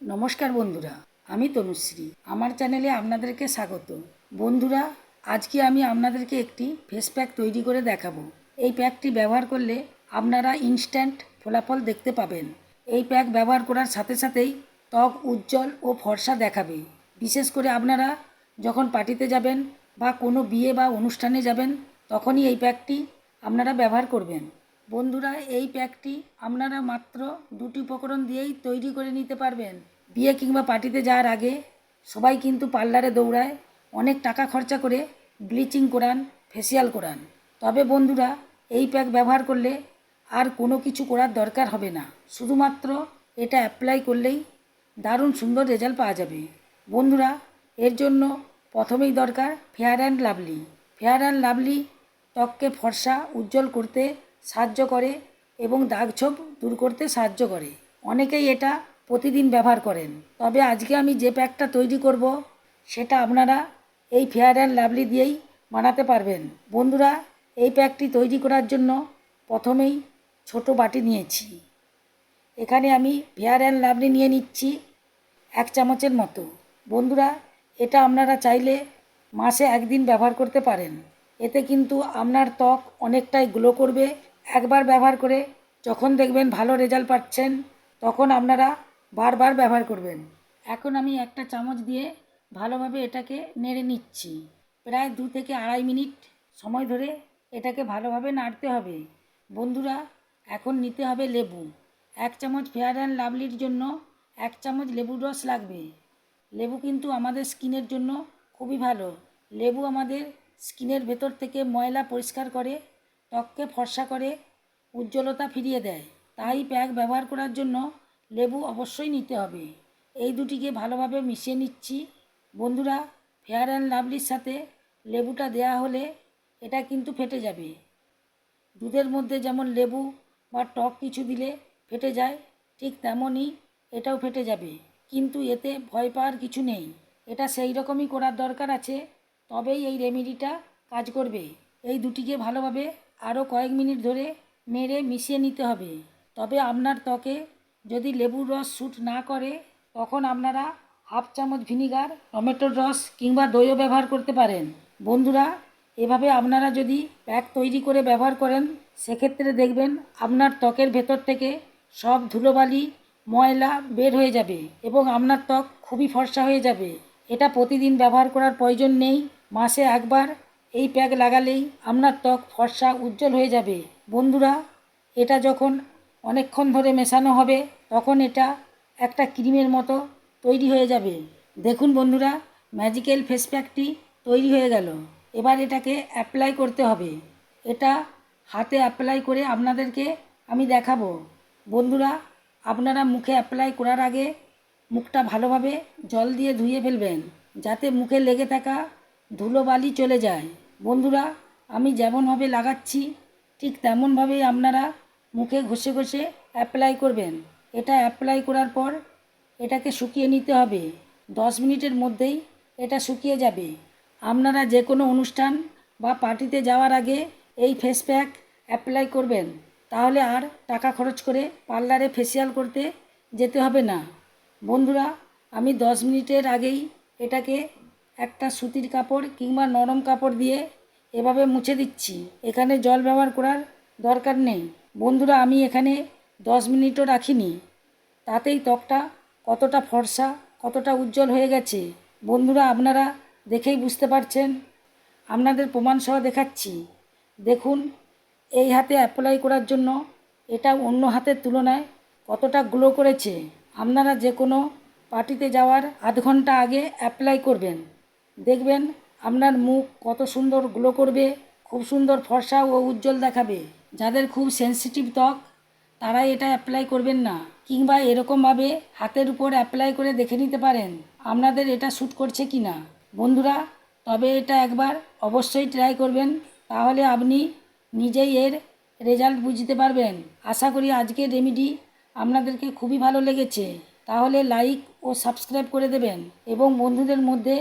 নমস্কার বন্ধুরা, আমি তনুশ্রী। আমার চ্যানেলে আপনাদেরকে স্বাগত। বন্ধুরা, আজকে আমি আপনাদেরকে একটি ফেস প্যাক তৈরি করে দেখাবো। এই প্যাকটি ব্যবহার করলে আপনারা ইনস্ট্যান্ট ফলাফল দেখতে পাবেন। এই প্যাক ব্যবহার করার সাথে সাথেই ত্বক উজ্জ্বল ও ফর্সা দেখাবে। বিশেষ করে আপনারা যখন পার্টিতে যাবেন বা কোনো বিয়ে বা অনুষ্ঠানে যাবেন, তখনই এই প্যাকটি আপনারা ব্যবহার করবেন। বন্ধুরা, এই প্যাকটি আপনারা মাত্র দুটি উপকরণ দিয়েই তৈরি করে নিতে পারবেন। বিয়ে কিংবা পার্টিতে যাওয়ার আগে সবাই কিন্তু পার্লারে দৌড়ায়, অনেক টাকা খরচা করে ব্লিচিং করান ফেসিয়াল করান। তবে বন্ধুরা, এই প্যাক ব্যবহার করলে আর কোনো কিছু করার দরকার হবে না। শুধুমাত্র এটা অ্যাপ্লাই করলেই দারুণ সুন্দর রেজাল্ট পাওয়া যাবে। বন্ধুরা, এর জন্য প্রথমেই দরকার fair and lovely fair and lovely ত্বককে ফর্সা, উজ্জ্বল করতে সাহায্য করে এবং দাগ ছোপ দূর করতে সাহায্য করে। অনেকেই এটা প্রতিদিন ব্যবহার করেন। তবে আজকে আমি যে প্যাকটা তৈরি করব, সেটা আপনারা এই ফেয়ার অ্যান্ড লাভলি দিয়েই বানাতে পারবেন। বন্ধুরা, এই প্যাকটি তৈরি করার জন্য প্রথমেই ছোট বাটি নিয়েছি। এখানে আমি ফেয়ার অ্যান্ড লাভলি নিয়ে নিচ্ছি এক চামচের মতো। বন্ধুরা, এটা আপনারা চাইলে মাসে একদিন ব্যবহার করতে পারেন। এতে কিন্তু আপনার ত্বক অনেকটাই গ্লো করবে একবার ব্যবহার করে যখন দেখবেন ভালো রেজাল্ট পাচ্ছেন, তখন আপনারা বারবার ব্যবহার করবেন। এখন আমি একটা চামচ দিয়ে ভালোভাবে এটাকে নেড়ে নিচ্ছি। প্রায় দু থেকে আড়াই মিনিট সময় ধরে এটাকে ভালোভাবে নাড়তে হবে। বন্ধুরা, এখন নিতে হবে লেবু। এক চামচ ফেয়ার অ্যান্ড লাভলির জন্য এক চামচ লেবুর রস লাগবে। লেবু কিন্তু আমাদের স্কিনের জন্য খুবই ভালো। লেবু আমাদের স্কিনের ভেতর থেকে ময়লা পরিষ্কার করে ত্বককে ফর্সা করে উজ্জ্বলতা ফিরিয়ে দেয়। তাই প্যাক ব্যবহার করার জন্য লেবু অবশ্যই নিতে হবে। এই দুটিকে ভালোভাবে মিশিয়ে নিচ্ছি। বন্ধুরা, ফেয়ার অ্যান্ড লাভলির সাথে লেবুটা দেয়া হলে এটা কিন্তু ফেটে যাবে। দুধের মধ্যে যেমন লেবু বা টক কিছু দিলে ফেটে যায়, ঠিক তেমনই এটাও ফেটে যাবে। কিন্তু এতে ভয় পাওয়ার কিছু নেই। এটা সেই রকমই করার দরকার আছে। তবেই এই রেমেডিটা কাজ করবে। এই দুটিকে ভালোভাবে আরও কয়েক মিনিট ধরে মেরে মিশিয়ে নিতে হবে। তবে আপনার ত্বকে যদি লেবুর রস শ্যুট না করে, তখন আপনারা হাফ চামচ ভিনিগার, টমেটোর রস কিংবা দইও ব্যবহার করতে পারেন। বন্ধুরা, এভাবে আপনারা যদি প্যাক তৈরি করে ব্যবহার করেন, সেক্ষেত্রে দেখবেন আপনার ত্বকের ভেতর থেকে সব ধুলোবালি, ময়লা বের হয়ে যাবে এবং আপনার ত্বক খুবই ফর্সা হয়ে যাবে। এটা প্রতিদিন ব্যবহার করার প্রয়োজন নেই। মাসে একবার এই প্যাক লাগালেই আপনার ত্বক ফর্সা উজ্জ্বল হয়ে যাবে। বন্ধুরা, এটা যখন অনেকক্ষণ ধরে মেশানো হবে, তখন এটা একটা ক্রিমের মতো তৈরি হয়ে যাবে। দেখুন বন্ধুরা ম্যাজিক্যাল ফেস প্যাকটি তৈরি হয়ে গেল। এবার এটাকে অ্যাপ্লাই করতে হবে। এটা হাতে অ্যাপ্লাই করে আপনাদেরকে আমি দেখাবো। বন্ধুরা, আপনারা মুখে অ্যাপ্লাই করার আগে মুখটা ভালোভাবে জল দিয়ে ধুয়ে ফেলবেন, যাতে মুখে লেগে থাকা ধুলোবালি চলে যায়। বন্ধুরা, আমি যেমনভাবে লাগাচ্ছি, ঠিক তেমনভাবেই আপনারা মুখে ঘষে ঘষে অ্যাপ্লাই করবেন। এটা অ্যাপ্লাই করার পর এটাকে শুকিয়ে নিতে হবে। দশ মিনিটের মধ্যেই এটা শুকিয়ে যাবে। আপনারা যে কোনো অনুষ্ঠান বা পার্টিতে যাওয়ার আগে এই ফেস প্যাক অ্যাপ্লাই করবেন। তাহলে আর টাকা খরচ করে পার্লারে ফেসিয়াল করতে যেতে হবে না। বন্ধুরা, আমি দশ মিনিটের আগেই এটাকে একটা সুতির কাপড় কিংবা নরম কাপড় দিয়ে এভাবে মুছে দিচ্ছি। এখানে জল ব্যবহার করার দরকার নেই। বন্ধুরা, আমি এখানে দশ মিনিটও রাখিনি। তাতেই ত্বকটা কতটা ফর্সা, কতটা উজ্জ্বল হয়ে গেছে। বন্ধুরা, আপনারা দেখেই বুঝতে পারছেন। আপনাদের প্রমাণ সহ দেখাচ্ছি। দেখুন, এই হাতে অ্যাপ্লাই করার জন্য এটা অন্য হাতের তুলনায় কতটা গ্লো করেছে। আপনারা যে কোনো পার্টিতে যাওয়ার আধ ঘণ্টা আগে অ্যাপ্লাই করবেন। দেখবেন আপনার মুখ কত সুন্দর গ্লো করবে, খুব সুন্দর ফর্সা ও উজ্জ্বল দেখাবে। যাদের খুব সেন্সিটিভ ত্বক, তারাই এটা অ্যাপ্লাই করবেন না। কিংবা এরকমভাবে হাতের উপর অ্যাপ্লাই করে দেখে নিতে পারেন, আপনাদের এটা শ্যুট করছে কি না বন্ধুরা, তবে এটা একবার অবশ্যই ট্রাই করবেন, তাহলে আপনি নিজেই এর রেজাল্ট বুঝতে পারবেন। আশা করি আজকের রেমিডি আপনাদেরকে খুবই ভালো লেগেছে। তাহলে লাইক ও সাবস্ক্রাইব করে দেবেন এবং বন্ধুদের মধ্যে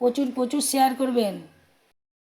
প্রচুর প্রচুর শেয়ার করবেন।